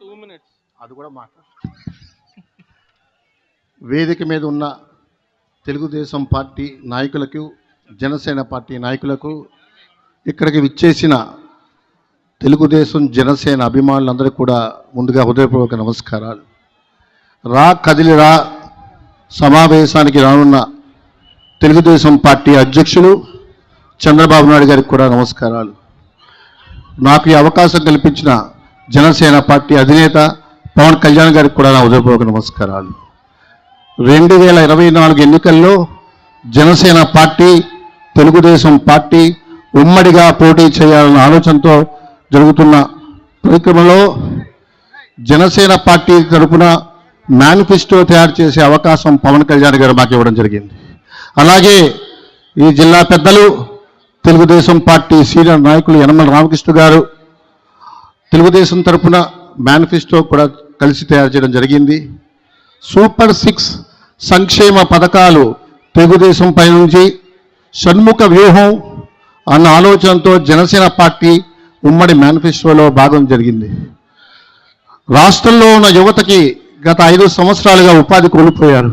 Two minutes. అది కూడా మాట్లాడు. వేదిక మీద ఉన్న తెలుగుదేశం పార్టీ నాయకులకు జనసేన పార్టీ నాయకులకు ఇక్కడికి విచ్చేసిన తెలుగుదేశం జనసేన అభిమానులందరికీ కూడా ముందుగా హృదయపూర్వక నమస్కారాలు. రా కదిలిరా సమావేశానికి రానున్న తెలుగుదేశం పార్టీ అధ్యక్షులు చంద్రబాబు నాయుడు గారికి కూడా నమస్కారాలు. నాకు ఈ అవకాశం కల్పించిన జనసేన పార్టీ అధినేత పవన్ కళ్యాణ్ గారికి కూడా నా హృదయపూర్వక నమస్కారాలు. రెండు వేల ఇరవై నాలుగు ఎన్నికల్లో జనసేన పార్టీ తెలుగుదేశం పార్టీ ఉమ్మడిగా పోటీ చేయాలన్న ఆలోచనతో జరుగుతున్న పరిక్రమలో జనసేన పార్టీ తరపున మేనిఫెస్టో తయారు చేసే అవకాశం పవన్ కళ్యాణ్ గారు మాకు ఇవ్వడం జరిగింది. అలాగే ఈ జిల్లా పెద్దలు తెలుగుదేశం పార్టీ సీనియర్ నాయకులు యనమల రామకృష్ణ గారు తెలుగుదేశం తరపున మేనిఫెస్టో కూడా కలిసి తయారు చేయడం జరిగింది. సూపర్ సిక్స్ సంక్షేమ పథకాలు తెలుగుదేశం పై నుంచి షణ్ముఖ వ్యూహం అన్న ఆలోచనతో జనసేన పార్టీ ఉమ్మడి మేనిఫెస్టోలో భాగం జరిగింది. రాష్ట్రంలో ఉన్న యువతకి గత ఐదు సంవత్సరాలుగా ఉపాధి కోల్పోయారు.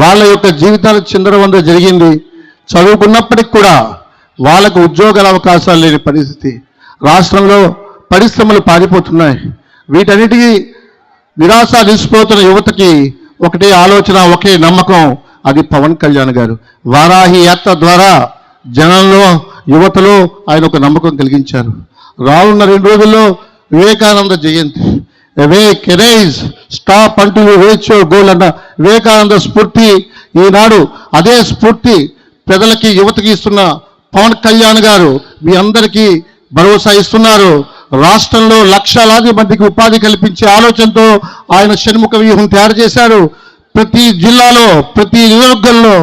వాళ్ళ యొక్క జీవితాలు చిందరవంద జరిగింది. చదువుకున్నప్పటికి కూడా వాళ్ళకు ఉద్యోగాల అవకాశాలు లేని పరిస్థితి. రాష్ట్రంలో పరిశ్రమలు పారిపోతున్నాయి. వీటన్నిటికీ నిరాశ నిలిచిపోతున్న యువతకి ఒకటే ఆలోచన ఒకే నమ్మకం అది పవన్ కళ్యాణ్ గారు. వారాహి యాత్ర ద్వారా జనంలో యువతలో ఆయన ఒక నమ్మకం కలిగించారు. రానున్న రెండు రోజుల్లో Vivekananda Jayanti. Wake arise stop అంటూ రీచ్ గోల్ అన్న వివేకానంద స్ఫూర్తి ఈనాడు అదే స్ఫూర్తి ప్రజలకి యువతకి ఇస్తున్న పవన్ కళ్యాణ్ గారు మీ అందరికీ భరోసా ఇస్తున్నారు. రాష్ట్రంలో లక్షలాది మందికి ఉపాధి కల్పించే ఆలోచనతో ఆయన షణ్ముఖ వ్యూహం తయారు చేశారు. ప్రతి జిల్లాలో ప్రతి నియోజకంలో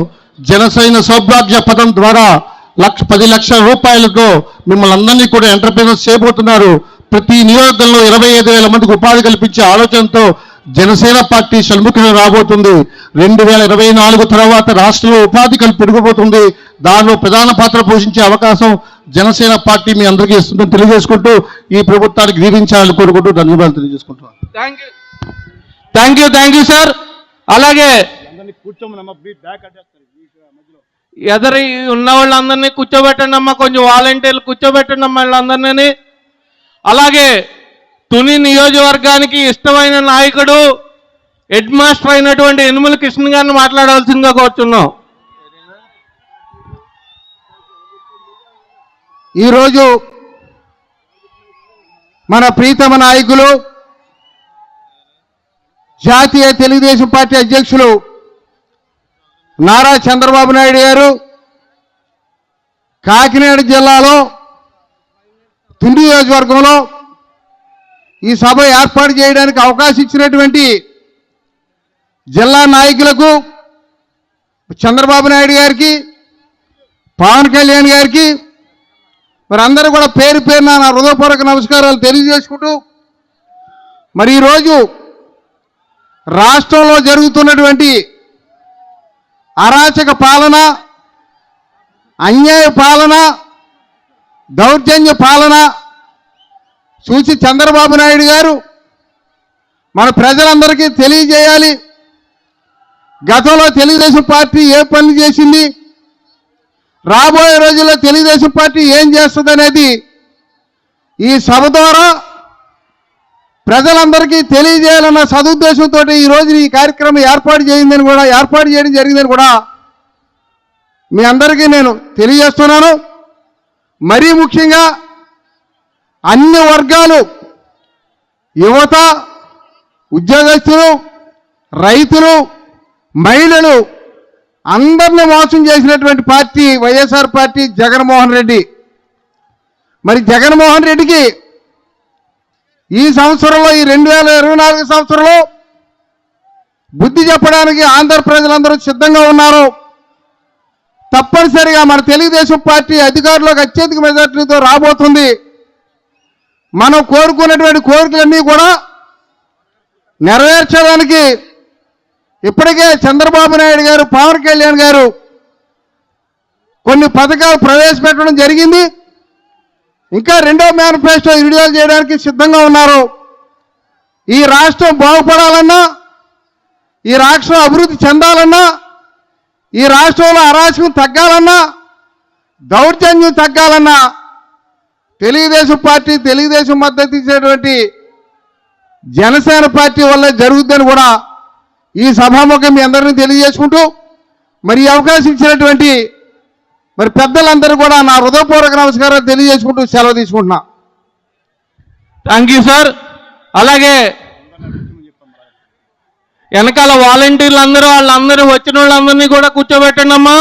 జనసైన సౌభాగ్య పథం ద్వారా లక్ష పది లక్షల రూపాయలతో మిమ్మల్ని అందరినీ కూడా ఎంటర్ప్రైనర్స్ చేయబోతున్నారు. ప్రతి నియోజకంలో ఇరవై ఐదు వేల మందికి ఉపాధి కల్పించే ఆలోచనతో జనసేన పార్టీ షణ్ముఖం రాబోతుంది. రెండు వేల ఇరవై నాలుగు తర్వాత రాష్ట్రంలో ఉపాధి కల్పి పెరిగిపోతుంది. దానిలో ప్రధాన పాత్ర పోషించే అవకాశం జనసేన పార్టీ మీ అందరికీ ఇస్తుందని తెలియజేసుకుంటూ ఈ ప్రభుత్వానికి దీవించాలని కోరుకుంటూ ధన్యవాదాలు తెలియజేసుకుంటున్నాను. Thank you thank you thank you sir అలాగే ఎదరి ఉన్న వాళ్ళందరినీ కూర్చోబెట్టండి అమ్మా కొంచెం వాలంటీర్లు కూర్చోబెట్టండి అమ్మా వాళ్ళందరినీ. అలాగే తుని నియోజకవర్గానికి ఇష్టమైన నాయకుడు హెడ్ మాస్టర్ అయినటువంటి యనుమల కృష్ణ గారిని మాట్లాడాల్సిందిగా కోరుచున్నాం. ఈరోజు మన ప్రీతమ నాయకులు జాతీయ తెలుగుదేశం పార్టీ అధ్యక్షులు నారా చంద్రబాబు నాయుడు గారు కాకినాడ జిల్లాలో తుండి నియోజకవర్గంలో ఈ సభ ఏర్పాటు చేయడానికి అవకాశం ఇచ్చినటువంటి జిల్లా నాయకులకు చంద్రబాబు నాయుడు గారికి పవన్ కళ్యాణ్ గారికి మరి అందరూ కూడా పేరు పేరున నా హృదయపూర్వక నమస్కారాలు తెలియజేసుకుంటూ మరి ఈరోజు రాష్ట్రంలో జరుగుతున్నటువంటి అరాచక పాలన అన్యాయ పాలన దౌర్జన్య పాలన చూసి చంద్రబాబు నాయుడు గారు మన ప్రజలందరికీ తెలియజేయాలి. గతంలో తెలుగుదేశం పార్టీ ఏ పని చేసింది? రాబోయే రోజుల్లో తెలుగుదేశం పార్టీ ఏం చేస్తుంది అనేది ఈ సభ ద్వారా ప్రజలందరికీ తెలియజేయాలన్న సదుద్దేశంతో ఈ ఈ కార్యక్రమం ఏర్పాటు చేయిందని కూడా ఏర్పాటు చేయడం జరిగిందని కూడా మీ అందరికీ నేను తెలియజేస్తున్నాను. మరీ ముఖ్యంగా అన్ని వర్గాలు యువత ఉద్యోగస్తులు రైతులు మహిళలు అందరిని మోసం చేసినటువంటి party YSR party Jaganmohan Reddy. మరి జగన్మోహన్ రెడ్డికి ఈ సంవత్సరంలో ఈ రెండు వేల ఇరవై నాలుగు సంవత్సరంలో బుద్ధి చెప్పడానికి ఆంధ్ర ప్రజలందరూ సిద్ధంగా ఉన్నారు. తప్పనిసరిగా మన తెలుగుదేశం పార్టీ అధికారంలోకి అత్యధిక మెజార్టీతో రాబోతుంది. మనం కోరుకున్నటువంటి కోరికలన్నీ కూడా నెరవేర్చడానికి ఇప్పటికే చంద్రబాబు నాయుడు గారు పవన్ కళ్యాణ్ గారు కొన్ని పథకాలు ప్రవేశపెట్టడం జరిగింది. ఇంకా రెండో మేనిఫెస్టో విడుదల చేయడానికి సిద్ధంగా ఉన్నారు. ఈ రాష్ట్రం బాగుపడాలన్నా ఈ రాష్ట్రం అభివృద్ధి చెందాలన్నా ఈ రాష్ట్రంలో అరాచకం తగ్గాలన్నా దౌర్జన్యం తగ్గాలన్నా తెలుగుదేశం పార్టీ తెలుగుదేశం మద్దతు ఇచ్చేటువంటి జనసేన పార్టీ వల్ల జరుగుద్దని కూడా ఈ సభాముఖం మీ అందరినీ తెలియజేసుకుంటూ మరి ఈ అవకాశం ఇచ్చినటువంటి మరి పెద్దలందరూ కూడా నా హృదయపూర్వక నమస్కారాలు తెలియజేసుకుంటూ సెలవు తీసుకుంటున్నా. థ్యాంక్ యూ సార్ అలాగే వెనకాల వాలంటీర్లు అందరూ వాళ్ళందరూ వచ్చిన వాళ్ళందరినీ కూడా కూర్చోబెట్టండి అమ్మా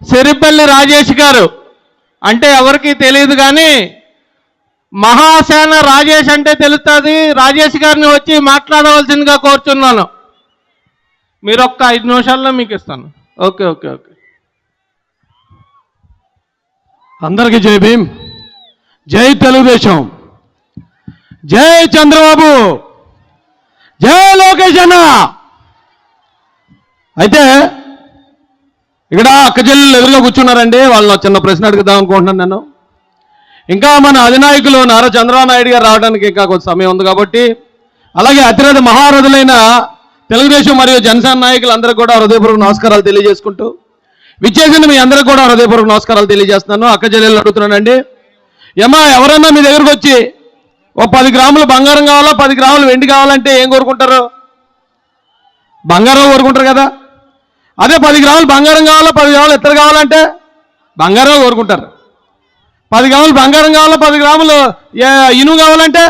సిరిపల్లి రాజేష్ గారు. అంటే ఎవరికి తెలియదు కానీ మహాసేన రాజేష్ అంటే తెలుస్తుంది. రాజేష్ గారిని వచ్చి మాట్లాడవలసిందిగా కోరుచున్నాను. మీరు ఒక్క ఐదు నిమిషాల్లో మీకు ఇస్తాను ఓకే ఓకే ఓకే. అందరికీ జై భీమ్. జై తెలుగుదేశం. జై చంద్రబాబు. జై లోకేష్ అన్న. అయితే ఇక్కడ అక్కచెల్లెలు ఎదురుగా కూర్చున్నారండి. వాళ్ళని చిన్న ప్రశ్న అడుగుదాం అనుకుంటున్నాను నేను. ఇంకా మన అధినాయకులు నారా చంద్రబాబు నాయుడు గారు రావడానికి ఇంకా కొంత సమయం ఉంది కాబట్టి అలాగే అతిరథ మహారథులైన తెలుగుదేశం మరియు జనసేన నాయకులు అందరికీ కూడా హృదయపూర్వక నమస్కారాలు తెలియజేసుకుంటూ విచ్చేసిన మీ అందరికీ కూడా హృదయపూర్వక నమస్కారాలు తెలియజేస్తున్నాను. అక్క చెల్లెలు అడుగుతున్నానండి. ఏమా ఎవరన్నా మీ దగ్గరకు వచ్చి ఓ పది గ్రాములు బంగారం కావాలా పది గ్రాములు వెండి కావాలంటే ఏం కోరుకుంటారు? బంగారం కోరుకుంటారు కదా. అదే పది గ్రాములు బంగారం కావాలా పది గ్రాములు ఎత్తర కావాలంటే? బంగారం కోరుకుంటారు. పది గ్రాములు బంగారం కావాలా పది గ్రాములు ఇనుము కావాలంటే?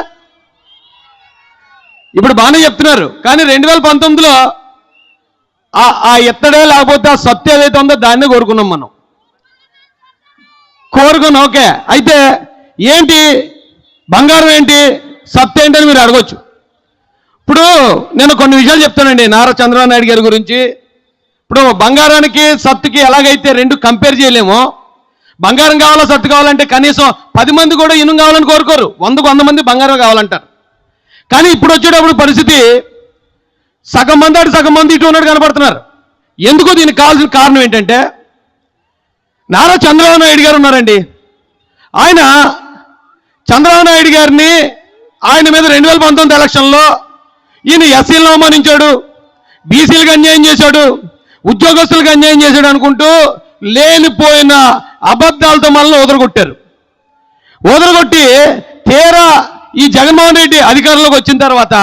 ఇప్పుడు బాగానే చెప్తున్నారు కానీ రెండు వేల పంతొమ్మిదిలో ఆ ఆ ఎత్తడే లేకపోతే ఆ సత్తు ఏదైతే ఉందో దాన్ని కోరుకున్నాం మనం. కోరుకున్నాం ఓకే. అయితే ఏంటి? బంగారం ఏంటి? సత్తు ఏంటి అని మీరు అడగొచ్చు. ఇప్పుడు నేను కొన్ని విషయాలు చెప్తానండి నారా చంద్రబాబు నాయుడు గారి గురించి. ఇప్పుడు బంగారానికి సత్తుకి ఎలాగైతే రెండు కంపేర్ చేయలేమో బంగారం కావాలా సత్తు కావాలంటే కనీసం పది మంది కూడా ఇనుము కావాలని కోరుకోరు. వందకు వంద మంది బంగారం కావాలంటారు. కానీ ఇప్పుడు వచ్చేటప్పుడు పరిస్థితి సగం మంది అటు సగం మంది ఇటు ఉన్నట్టు కనపడుతున్నారు. ఎందుకు దీనికి కావాల్సిన కారణం ఏంటంటే నారా చంద్రబాబు నాయుడు గారు ఉన్నారండి. ఆయన చంద్రబాబు నాయుడు గారిని ఆయన మీద రెండు వేల పంతొమ్మిది ఎలక్షన్లో ఈయన ఎస్సీలను అవమానించాడు బీసీలకు అన్యాయం చేశాడు. ఉద్యోగస్తులకు అన్యాయం చేశాడు అనుకుంటూ లేనిపోయిన అబద్ధాలతో మనల్ని వదలగొట్టారు. వదలగొట్టి తీరా ఈ జగన్మోహన్ రెడ్డి అధికారంలోకి వచ్చిన తర్వాత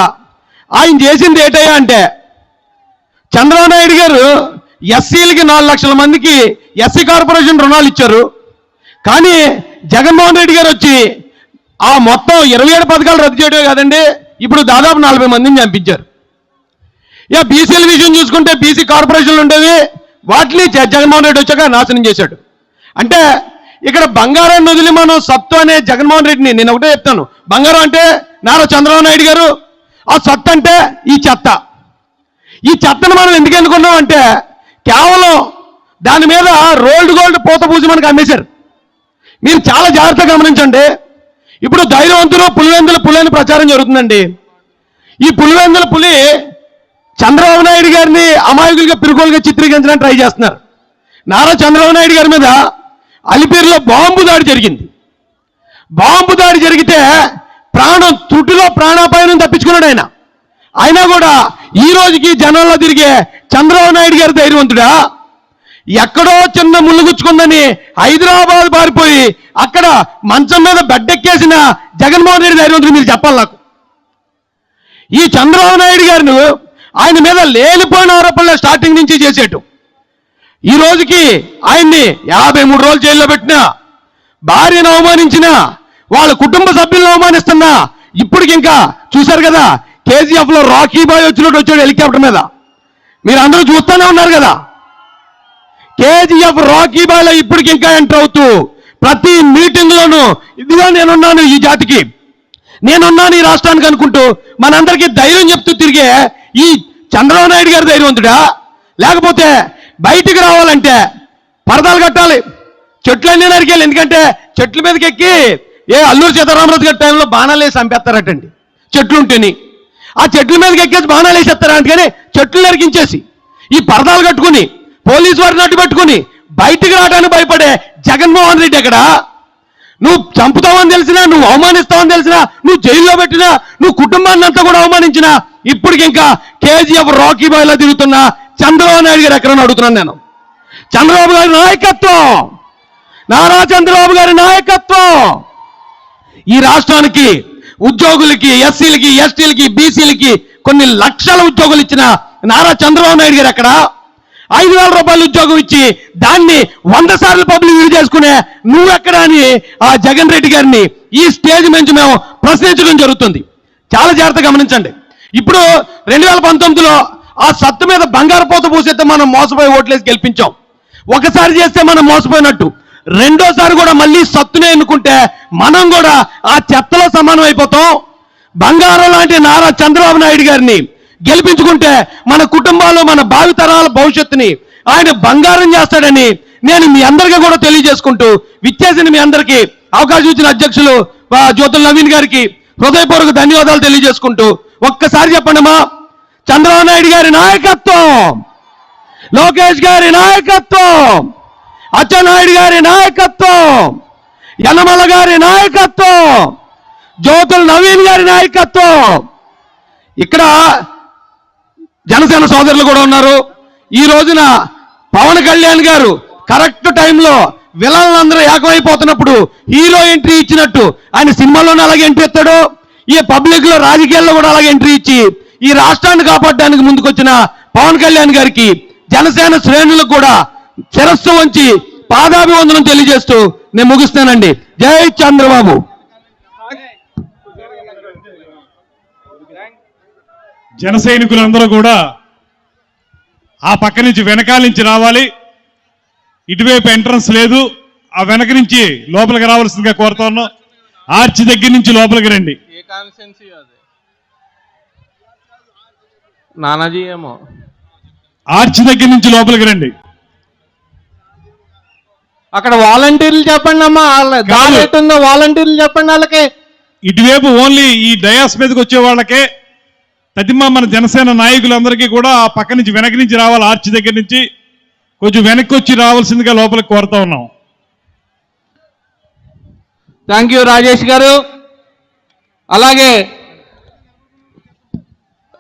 ఆయన చేసింది ఏటయ్యా అంటే చంద్రబాబు నాయుడు గారు ఎస్సీలకి నాలుగు లక్షల మందికి ఎస్సీ కార్పొరేషన్ రుణాలు ఇచ్చారు. కానీ జగన్మోహన్ రెడ్డి గారు వచ్చి ఆ మొత్తం ఇరవై ఏడు పథకాలు రద్దు చేయడమే కాదండి ఇప్పుడు దాదాపు నలభై మందిని చంపించారు. ఇక బీసీల విషయం చూసుకుంటే బీసీ కార్పొరేషన్లు ఉండేవి వాటిని జ- జగన్మోహన్ రెడ్డి వచ్చాక నాశనం చేశాడు. అంటే ఇక్కడ బంగారాన్ని వదిలి మనం సత్తు అనే జగన్మోహన్ రెడ్డిని నేను ఒకటే చెప్తాను. బంగారం అంటే నారా చంద్రబాబు నాయుడు గారు ఆ సత్తు అంటే ఈ చెత్త. ఈ చెత్తను మనం ఎందుకు ఎన్నుకున్నాం అంటే కేవలం దాని మీద రోల్డ్ గోల్డ్ పూత పూసి మనకు అమ్మేశారు. మీరు చాలా జాగ్రత్తగా గమనించండి. ఇప్పుడు ధైర్యవంతులు పులివెందుల పులి అని ప్రచారం జరుగుతుందండి. ఈ పులివెందుల పులి చంద్రబాబు నాయుడు గారిని అమాయకులుగా పిరుకోలుగా చిత్రీకరించడానికి ట్రై చేస్తున్నారు. నారా చంద్రబాబు నాయుడు గారి మీద అలిపేరులో బాంబు దాడి జరిగింది. బాంబు దాడి జరిగితే ప్రాణం తుటిలో ప్రాణాపాయం తప్పించుకున్నాడు ఆయన. అయినా కూడా ఈ రోజుకి జనంలో తిరిగే చంద్రబాబు నాయుడు గారి ధైర్యవంతుడా? ఎక్కడో చిన్న ముళ్ళుగుచ్చుకుందని హైదరాబాద్ పారిపోయి అక్కడ మంచం మీద బెడ్డెక్కేసిన జగన్మోహన్ రెడ్డి ధైర్యవంతుడు మీరు చెప్పాలి నాకు. ఈ చంద్రబాబు నాయుడు గారిని ఆయన మీద లేనిపోయిన ఆరోపణలు స్టార్టింగ్ నుంచి చేసేటు ఈ రోజుకి ఆయన్ని యాభై మూడు రోజులు జైల్లో పెట్టినా భార్యను అవమానించిన వాళ్ళ కుటుంబ సభ్యులను అవమానిస్తున్నా ఇప్పటికి ఇంకా చూశారు కదా కేజీఎఫ్లో రాకీ బాయ్ వచ్చినట్టు వచ్చాడు హెలికాప్టర్ మీద. మీరు అందరూ చూస్తూనే ఉన్నారు కదా. కేజీఎఫ్ రాకీ బాయ్లో ఇప్పటికి ఇంకా ఎంటర్ అవుతూ ప్రతి మీటింగ్ లోనూ ఇదిగో నేనున్నాను ఈ జాతికి. నేనున్నాను ఈ రాష్ట్రానికి అనుకుంటూ మనందరికీ ధైర్యం చెప్తూ తిరిగే ఈ చంద్రబాబు నాయుడు గారి ధైర్యవంతుడా? లేకపోతే బయటికి రావాలంటే పరదాలు కట్టాలి చెట్లన్నీ నరికేయాలి. ఎందుకంటే చెట్ల మీదకి ఎక్కి ఏ అల్లూరు సీతారామరాజు గారి టైంలో బాణాలు వేసి చంపేస్తారటండి చెట్లు ఉంటేని. ఆ చెట్ల మీదకి ఎక్కేసి బాణాలు వేసేస్తారా అందుకని చెట్లు నరికించేసి ఈ పరదాలు కట్టుకుని పోలీసు వారిని అడ్డు పెట్టుకుని బయటికి రావడానికి భయపడే జగన్మోహన్ రెడ్డి ఎక్కడా? నువ్వు చంపుతావని తెలిసినా నువ్వు అవమానిస్తావని తెలిసినా నువ్వు జైల్లో పెట్టినా నువ్వు కుటుంబాన్ని అంతా కూడా అవమానించినా ఇప్పటికి ఇంకా కేజీఎఫ్ రాకీ బాయ్లో తిరుగుతున్న చంద్రబాబు నాయుడు గారు ఎక్కడని అడుగుతున్నాను నేను. చంద్రబాబు గారి నాయకత్వం! నారా చంద్రబాబు గారి నాయకత్వం! ఈ రాష్ట్రానికి ఉద్యోగులకి ఎస్సీలకి ఎస్టీలకి బీసీలకి కొన్ని లక్షల ఉద్యోగులు ఇచ్చిన నారా చంద్రబాబు నాయుడు గారు ఎక్కడ? ఐదు వేల రూపాయలు ఉద్యోగం ఇచ్చి దాన్ని వంద సార్లు పబ్లిక్ వ్యూ చేసుకునే నువ్వెక్కడ అని ఆ జగన్ రెడ్డి గారిని ఈ స్టేజ్ నుంచి మేము ప్రశ్నించడం జరుగుతుంది. చాలా జాగ్రత్త గమనించండి. ఇప్పుడు రెండు వేల పంతొమ్మిదిలో ఆ సత్తు మీద బంగారు పోత పూసేస్తే మనం మోసపోయి ఓట్లేసి గెలిపించాం. ఒకసారి చేస్తే మనం మోసపోయినట్టు. రెండోసారి కూడా మళ్ళీ సత్తునే ఎన్నుకుంటే మనం కూడా ఆ చెత్తలో సమానం అయిపోతాం. బంగారం లాంటి నారా చంద్రబాబు నాయుడు గారిని గెలిపించుకుంటే మన కుటుంబాలు మన భావితరాల భవిష్యత్తుని ఆయన బంగారం చేస్తాడని నేను మీ అందరికీ కూడా తెలియజేసుకుంటూ విచ్చేసిన మీ అందరికీ అవకాశం ఇచ్చిన అధ్యక్షులు జ్యోతుల నవీన్ గారికి హృదయపూర్వక ధన్యవాదాలు తెలియజేసుకుంటూ ఒక్కసారి చెప్పండిమా చంద్రబాబు నాయుడు గారి నాయకత్వం లోకేష్ గారి నాయకత్వం అచ్చెన్నాయుడు గారి నాయకత్వం యనమల గారి నాయకత్వం జ్యోతుల నవీన్ గారి నాయకత్వం. ఇక్కడ జనసేన సోదరులు కూడా ఉన్నారు. ఈ రోజున పవన్ కళ్యాణ్ గారు కరెక్ట్ టైంలో విలన్లందరూ ఏకమైపోతున్నప్పుడు హీరో ఎంట్రీ ఇచ్చినట్టు ఆయన సినిమాలోనే అలాగే ఎంట్రీ ఇస్తాడు. ఈ పబ్లిక్లో రాజకీయాల్లో కూడా అలాగే ఎంట్రీ ఇచ్చి ఈ రాష్ట్రాన్ని కాపాడడానికి ముందుకొచ్చిన పవన్ కళ్యాణ్ గారికి జనసేన శ్రేణులకు కూడా శిరస్సు వంచి పాదాభివందనం తెలియజేస్తూ నేను ముగిస్తానండి జై చంద్రబాబు. జన సైనికులందరూ కూడా ఆ పక్క నుంచి వెనకాల నుంచి రావాలి. ఇటువైపు ఎంట్రన్స్ లేదు. ఆ వెనక నుంచి లోపలికి రావాల్సిందిగా కోరుతా ఉన్నాం ఆర్చి దగ్గర నుంచి లోపలికి రండి. నానాజీ ఏమో. ఆర్చి దగ్గర నుంచి లోపలికి రండి. అక్కడ వాలంటీర్లు చెప్పండి అమ్మా. వాలంటీర్లు చెప్పండి వాళ్ళకి. ఇటువైపు ఓన్లీ ఈ డయాస్ మీదకి వచ్చే వాళ్ళకే తదిమా మన జనసేన నాయకులందరికీ కూడా ఆ పక్క నుంచి వెనక నుంచి రావాలి ఆర్చి దగ్గర నుంచి. కొంచెం వెనక్కి వచ్చి రావాల్సిందిగా లోపలికి కోరుతా ఉన్నాం. థ్యాంక్ యూ రాజేష్ గారు. అలాగే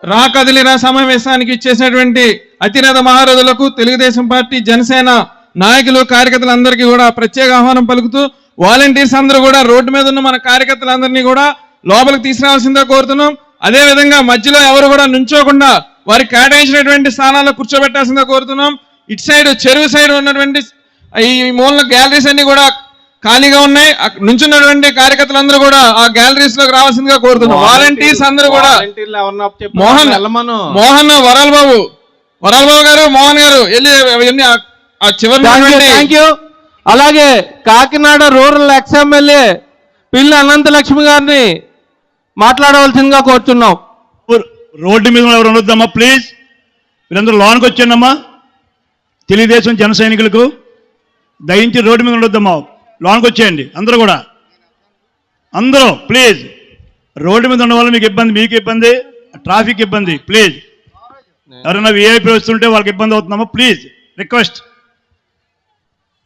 రా కదిలిన సమావేశానికి ఇచ్చేసినటువంటి అతినేత మహారథులకు తెలుగుదేశం పార్టీ జనసేన నాయకులు కార్యకర్తలందరికీ కూడా ప్రత్యేక ఆహ్వానం పలుకుతూ వాలంటీర్స్ అందరూ కూడా రోడ్డు మీద ఉన్న మన కార్యకర్తలందరినీ కూడా లోపలికి తీసుకురావాల్సిందే కోరుతున్నాం. అదే విధంగా మధ్యలో ఎవరు కూడా నుంచోకుండా వారికి కేటాయించినటువంటి స్థానాల్లో కూర్చోబెట్టాల్సిందే కోరుతున్నాం. ఇటు సైడ్ చెరువు సైడ్ ఉన్నటువంటి ఈ మూల గ్యాలరీస్ అన్ని కూడా ఖాళీగా ఉన్నాయి. నుంచున్నటువంటి కార్యకర్తలందరూ కూడా ఆ గ్యాలరీస్లోకి రావాల్సిందిగా కోరుతున్నాం. వాలంటీర్స్ అందరూ కూడా మోహన్ మోహన్ వరాల్ బాబు వరాల్ బాబు గారు మోహన్ గారు వెళ్ళి చివరి అలాగే కాకినాడ రూరల్ ఎక్స్ ఎమ్మెల్యే పిల్లి అనంత లక్ష్మి గారిని మాట్లాడవలసిందిగా కోరుతున్నాం రోడ్డు మీద ఎవరు ఉండొద్దమ్మా ప్లీజ్ వీరందరూ లోన్కి వచ్చానమ్మా తెలుగుదేశం జన సైనికులకు దయించి రోడ్డు మీద ఉండొద్దమ్మా. లోన్కి వచ్చేయండి అందరూ కూడా. అందరూ ప్లీజ్ రోడ్డు మీద ఉన్న వాళ్ళు మీకు ఇబ్బంది మీకు ఇబ్బంది ట్రాఫిక్ ఇబ్బంది ప్లీజ్ ఎవరైనా విఐపీ వస్తుంటే వాళ్ళకి ఇబ్బంది అవుతుందమ్మా ప్లీజ్ రిక్వెస్ట్